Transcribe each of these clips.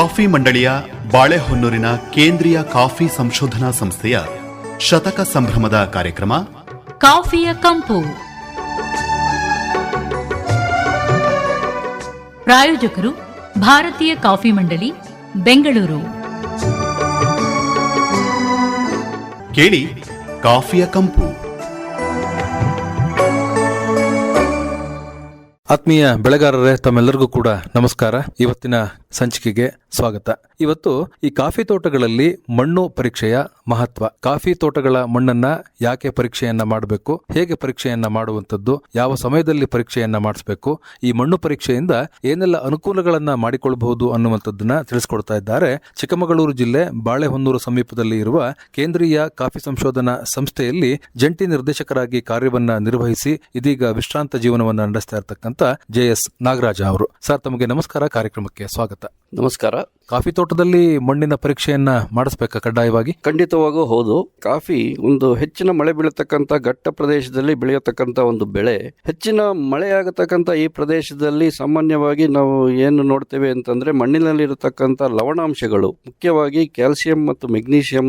Coffee ಮಂಡಳಿಯ ಬಾಳೆಹೊನ್ನೂರಿನ ಕೇಂದ್ರೀಯ coffee ಸಂಶೋಧನಾ ಸಂಸ್ಥೆಯ ಶತಕ ಸಂಭ್ರಮದ ಕಾರ್ಯಕ್ರಮ, ಕಾಫಿಯ ಕಂಪು. ಪ್ರಾಯೋಜಕರು ಭಾರತೀಯ ಕಾಫಿ ಮಂಡಳಿ, ಬೆಂಗಳೂರು. ಕೇಳಿ ಕಾಫಿಯ ಕಂಪು. ಆತ್ಮೀಯ ಬೆಳೆಗಾರರೇ, ತಮ್ಮೆಲ್ಲರಿಗೂ ಕೂಡ ನಮಸ್ಕಾರ. ಇವತ್ತಿನ ಸಂಚಿಕೆಗೆ ಸ್ವಾಗತ. ಇವತ್ತು ಈ ಕಾಫಿ ತೋಟಗಳಲ್ಲಿ ಮಣ್ಣು ಪರೀಕ್ಷೆಯ ಮಹತ್ವ. ಕಾಫಿ ತೋಟಗಳ ಮಣ್ಣನ್ನ ಯಾಕೆ ಪರೀಕ್ಷೆಯನ್ನ ಮಾಡಬೇಕು? ಹೇಗೆ ಪರೀಕ್ಷೆಯನ್ನ ಮಾಡುವಂತದ್ದು ಯಾವ ಸಮಯದಲ್ಲಿ ಪರೀಕ್ಷೆಯನ್ನ ಮಾಡಿಸಬೇಕು? ಈ ಮಣ್ಣು ಪರೀಕ್ಷೆಯಿಂದ ಏನೆಲ್ಲ ಅನುಕೂಲಗಳನ್ನ ಮಾಡಿಕೊಳ್ಳಬಹುದು ಅನ್ನುವಂಥದ್ದನ್ನ ತಿಳಿಸ್ಕೊಡ್ತಾ ಇದ್ದಾರೆ ಚಿಕ್ಕಮಗಳೂರು ಜಿಲ್ಲೆ ಬಾಳೆಹೊನ್ನೂರು ಸಮೀಪದಲ್ಲಿ ಇರುವ ಕೇಂದ್ರೀಯ ಕಾಫಿ ಸಂಶೋಧನಾ ಸಂಸ್ಥೆಯಲ್ಲಿ ಜಂಟಿ ನಿರ್ದೇಶಕರಾಗಿ ಕಾರ್ಯವನ್ನ ನಿರ್ವಹಿಸಿ ಇದೀಗ ವಿಶ್ರಾಂತ ಜೀವನವನ್ನ ನಡೆಸ್ತಾ ಇರತಕ್ಕಂತ ಜೆ ಎಸ್ ನಾಗರಾಜ ಅವರು. ಸರ್, ತಮಗೆ ನಮಸ್ಕಾರ. ಕಾರ್ಯಕ್ರಮಕ್ಕೆ ಸ್ವಾಗತ. ನಮಸ್ಕಾರ. it. ಕಾಫಿ ತೋಟದಲ್ಲಿ ಮಣ್ಣಿನ ಪರೀಕ್ಷೆಯನ್ನ ಮಾಡಿಸ್ಬೇಕಾ ಕಡ್ಡಾಯವಾಗಿ? ಖಂಡಿತವಾಗೂ ಹೌದು. ಕಾಫಿ ಒಂದು ಹೆಚ್ಚಿನ ಮಳೆ ಬೀಳತಕ್ಕಂಥ ಘಟ್ಟ ಪ್ರದೇಶದಲ್ಲಿ ಬೆಳೆಯತಕ್ಕಂಥ ಒಂದು ಬೆಳೆ. ಹೆಚ್ಚಿನ ಮಳೆಯಾಗತಕ್ಕಂಥ ಈ ಪ್ರದೇಶದಲ್ಲಿ ಸಾಮಾನ್ಯವಾಗಿ ನಾವು ಏನು ನೋಡ್ತೇವೆ ಅಂತಂದ್ರೆ ಮಣ್ಣಿನಲ್ಲಿರತಕ್ಕಂಥ ಲವಣಾಂಶಗಳು, ಮುಖ್ಯವಾಗಿ ಕ್ಯಾಲ್ಸಿಯಂ ಮತ್ತು ಮೆಗ್ನೀಷಿಯಂ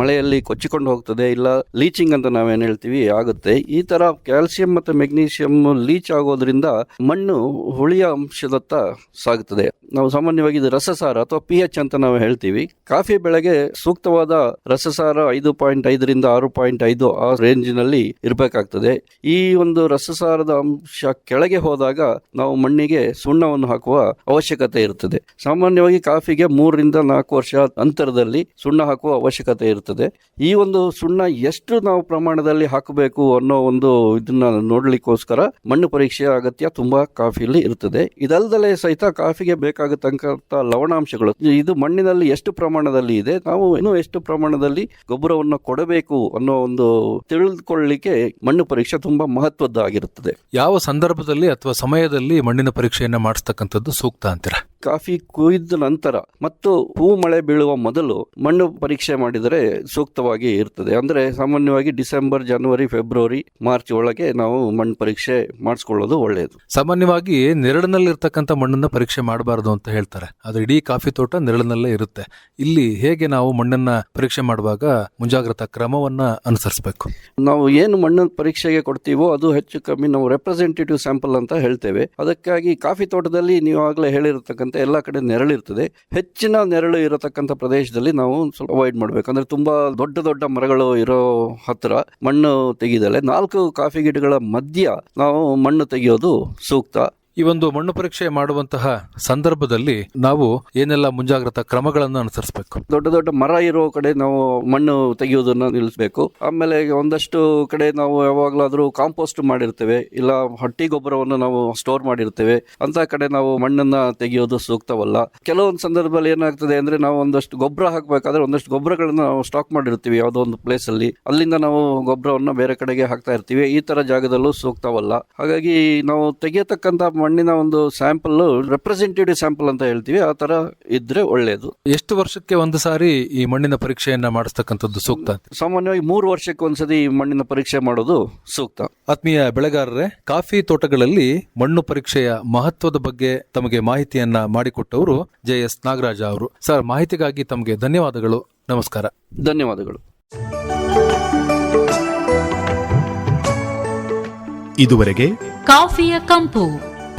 ಮಳೆಯಲ್ಲಿ ಕೊಚ್ಚಿಕೊಂಡು ಹೋಗ್ತದೆ, ಇಲ್ಲ ಲೀಚಿಂಗ್ ಅಂತ ನಾವೇನು ಹೇಳ್ತೀವಿ, ಆಗುತ್ತೆ. ಈ ತರ ಕ್ಯಾಲ್ಸಿಯಂ ಮತ್ತು ಮೆಗ್ನೀಷಿಯಂ ಲೀಚ್ ಆಗೋದ್ರಿಂದ ಮಣ್ಣು ಹುಳಿಯ ಅಂಶದತ್ತ ಸಾಗುತ್ತದೆ ನಾವು ಸಾಮಾನ್ಯವಾಗಿ ಇದು ರಸಸಾರ ಅಥವಾ ಪಿ ಎಚ್ ಅಂತ ನಾವು ಹೇಳ್ತೀವಿ. ಕಾಫಿ ಬೆಳೆಗೆ ಸೂಕ್ತವಾದ ರಸಸಾರ ಐದು ಪಾಯಿಂಟ್ ಐದರಿಂದ ಆರು ಪಾಯಿಂಟ್ ಐದು ಆ ರೇಂಜ್ನಲ್ಲಿ ಇರಬೇಕಾಗ್ತದೆ. ಈ ಒಂದು ರಸಸಾರದ ಅಂಶ ಕೆಳಗೆ ಹೋದಾಗ ನಾವು ಮಣ್ಣಿಗೆ ಸುಣ್ಣವನ್ನು ಹಾಕುವ ಅವಶ್ಯಕತೆ ಇರುತ್ತದೆ ಸಾಮಾನ್ಯವಾಗಿ ಕಾಫಿಗೆ ಮೂರರಿಂದ ನಾಲ್ಕು ವರ್ಷ ಅಂತರದಲ್ಲಿ ಸುಣ್ಣ ಹಾಕುವ ಅವಶ್ಯಕತೆ ಇರುತ್ತದೆ ಈ ಒಂದು ಸುಣ್ಣ ಎಷ್ಟು ನಾವು ಪ್ರಮಾಣದಲ್ಲಿ ಹಾಕಬೇಕು ಅನ್ನೋ ಒಂದು ಇದನ್ನ ನೋಡ್ಲಿಕ್ಕೋಸ್ಕರ ಮಣ್ಣು ಪರೀಕ್ಷೆಯ ಅಗತ್ಯ ತುಂಬಾ ಕಾಫಿಯಲ್ಲಿ ಇರುತ್ತದೆ ಇದಲ್ದಲೆ ಸಹಿತ ಕಾಫಿಗೆ ಬೇಕಾಗತಕ್ಕಂಥ ಲವಣಾಂಶಗಳು ಇದು ಮಣ್ಣಿನಲ್ಲಿ ಎಷ್ಟು ಪ್ರಮಾಣದಲ್ಲಿ ಇದೆ? ನಾವು ಇನ್ನೂ ಎಷ್ಟು ಪ್ರಮಾಣದಲ್ಲಿ ಗೊಬ್ಬರವನ್ನು ಕೊಡಬೇಕು ಅನ್ನೋ ಒಂದು ತಿಳಿದುಕೊಳ್ಳಲಿಕ್ಕೆ ಮಣ್ಣು ಪರೀಕ್ಷೆ ತುಂಬಾ ಮಹತ್ವದ್ದಾಗಿರುತ್ತದೆ. ಯಾವ ಸಂದರ್ಭದಲ್ಲಿ ಅಥವಾ ಸಮಯದಲ್ಲಿ ಮಣ್ಣಿನ ಪರೀಕ್ಷೆಯನ್ನು ಮಾಡಿಸ್ತಕ್ಕಂಥದ್ದು ಸೂಕ್ತ ಅಂತೀರಾ? ಕಾಫಿ ಕುಯ್ದ ನಂತರ ಮತ್ತು ಹೂ ಮಳೆ ಬೀಳುವ ಮೊದಲು ಮಣ್ಣು ಪರೀಕ್ಷೆ ಮಾಡಿದರೆ ಸೂಕ್ತವಾಗಿ ಇರ್ತದೆ. ಅಂದ್ರೆ ಸಾಮಾನ್ಯವಾಗಿ ಡಿಸೆಂಬರ್ ಜನವರಿ ಫೆಬ್ರವರಿ ಮಾರ್ಚ್ ಒಳಗೆ ನಾವು ಮಣ್ಣು ಪರೀಕ್ಷೆ ಮಾಡಿಸ್ಕೊಳ್ಳೋದು ಒಳ್ಳೆಯದು. ಸಾಮಾನ್ಯವಾಗಿ ನೆರಳಿನಲ್ಲಿ ಇರ್ತಕ್ಕಂಥ ಮಣ್ಣನ್ನು ಪರೀಕ್ಷೆ ಮಾಡಬಾರದು ಅಂತ ಹೇಳ್ತಾರೆ. ಆದರೆ ಇಡೀ ಕಾಫಿ ತೋಟ ನೆರಳಿನಲ್ಲೇ ಇರುತ್ತೆ. ಇಲ್ಲಿ ಹೇಗೆ ನಾವು ಮಣ್ಣನ್ನ ಪರೀಕ್ಷೆ ಮಾಡುವಾಗ ಮುಂಜಾಗ್ರತಾ ಕ್ರಮವನ್ನ ಅನುಸರಿಸಬೇಕು? ನಾವು ಏನು ಮಣ್ಣು ಪರೀಕ್ಷೆಗೆ ಕೊಡ್ತೀವೋ ಅದು ಹೆಚ್ಚು ಕಮ್ಮಿ ನಾವು ರೆಪ್ರೆಸೆಂಟೇಟಿವ್ ಸ್ಯಾಂಪಲ್ ಅಂತ ಹೇಳ್ತೇವೆ. ಅದಕ್ಕಾಗಿ ಕಾಫಿ ತೋಟದಲ್ಲಿ ನೀವು ಆಗಲೇ ಹೇಳಿರತಕ್ಕಂಥ ಎಲ್ಲ ಕಡೆ ನೆರಳಿರ್ತದೆ ಹೆಚ್ಚಿನ ನೆರಳು ಇರತಕ್ಕಂಥ ಪ್ರದೇಶದಲ್ಲಿ ನಾವು ಸ್ವಲ್ಪ ಅವಾಯ್ಡ್ ಮಾಡಬೇಕು. ಅಂದರೆ ತುಂಬ ದೊಡ್ಡ ದೊಡ್ಡ ಮರಗಳು ಇರೋ ಹತ್ತಿರ ಮಣ್ಣು ತೆಗೆದಲೆ ನಾಲ್ಕು ಕಾಫಿ ಗಿಡಗಳ ಮಧ್ಯ ನಾವು ಮಣ್ಣು ತೆಗೆಯೋದು ಸೂಕ್ತ. ಈ ಒಂದು ಮಣ್ಣು ಪರೀಕ್ಷೆ ಮಾಡುವಂತಹ ಸಂದರ್ಭದಲ್ಲಿ ನಾವು ಏನೆಲ್ಲ ಮುಂಜಾಗ್ರತಾ ಕ್ರಮಗಳನ್ನು ಅನುಸರಿಸಬೇಕು? ದೊಡ್ಡ ದೊಡ್ಡ ಮರ ಇರೋ ಕಡೆ ನಾವು ಮಣ್ಣು ತೆಗೆಯುವುದನ್ನು ನಿಲ್ಲಿಸಬೇಕು. ಆಮೇಲೆ ಒಂದಷ್ಟು ಕಡೆ ನಾವು ಯಾವಾಗಲಾದರೂ ಕಾಂಪೋಸ್ಟ್ ಮಾಡಿರ್ತೇವೆ. ಇಲ್ಲ ಹೊಟ್ಟಿ ಗೊಬ್ಬರವನ್ನು ನಾವು ಸ್ಟೋರ್ ಮಾಡಿರ್ತೇವೆ. ಅಂತ ಕಡೆ ನಾವು ಮಣ್ಣನ್ನ ತೆಗೆಯೋದು ಸೂಕ್ತವಲ್ಲ. ಕೆಲವೊಂದು ಸಂದರ್ಭದಲ್ಲಿ ಏನಾಗ್ತದೆ ಅಂದ್ರೆ ನಾವು ಒಂದಷ್ಟು ಗೊಬ್ಬರ ಹಾಕಬೇಕಾದ್ರೆ ಒಂದಷ್ಟು ಗೊಬ್ಬರಗಳನ್ನ ನಾವು ಸ್ಟಾಕ್ ಮಾಡಿರ್ತೀವಿ. ಯಾವುದೋ ಒಂದು ಪ್ಲೇಸ್ ಅಲ್ಲಿ. ಅಲ್ಲಿಂದ ನಾವು ಗೊಬ್ಬರವನ್ನು ಬೇರೆ ಕಡೆಗೆ ಹಾಕ್ತಾ ಇರ್ತೀವಿ. ಈ ತರ ಜಾಗದಲ್ಲೂ ಸೂಕ್ತವಲ್ಲ. ಹಾಗಾಗಿ ನಾವು ತೆಗೆಯತಕ್ಕಂತ ಮಣ್ಣಿನ ಒಂದು ಸ್ಯಾಂಪಲ್ ರೆಪ್ರೆಸೆಂಟೇಟಿವ್ ಸ್ಯಾಂಪಲ್ ಅಂತ ಹೇಳ್ತೀವಿ ಆ ತರ ಇದ್ರೆ ಒಳ್ಳೆಯದು ಎಷ್ಟು ವರ್ಷಕ್ಕೆ ಒಂದು ಸಾರಿ ಈ ಮಣ್ಣಿನ ಪರೀಕ್ಷೆಯನ್ನ ಮಾಡಿಸ್ತಕ್ಕಂಥದ್ದು ಸೂಕ್ತ ಸಾಮಾನ್ಯವಾಗಿ ಮೂರು ವರ್ಷಕ್ಕೆ ಒಂದ್ಸತಿ ಮಣ್ಣಿನ ಪರೀಕ್ಷೆ ಮಾಡೋದು ಸೂಕ್ತ. ಆತ್ಮೀಯ ಬೆಳೆಗಾರರೇ ಕಾಫಿ ತೋಟಗಳಲ್ಲಿ ಮಣ್ಣು ಪರೀಕ್ಷೆಯ ಮಹತ್ವದ ಬಗ್ಗೆ ತಮಗೆ ಮಾಹಿತಿಯನ್ನ ಮಾಡಿಕೊಟ್ಟವರು ಜೆ ಎಸ್ ನಾಗರಾಜ ಅವರು. ಸರ್ ಮಾಹಿತಿಗಾಗಿ ತಮಗೆ ಧನ್ಯವಾದಗಳು. ನಮಸ್ಕಾರ. ಧನ್ಯವಾದಗಳು. ಇದುವರೆಗೆ ಕಾಫಿಯ ಕಂಪು.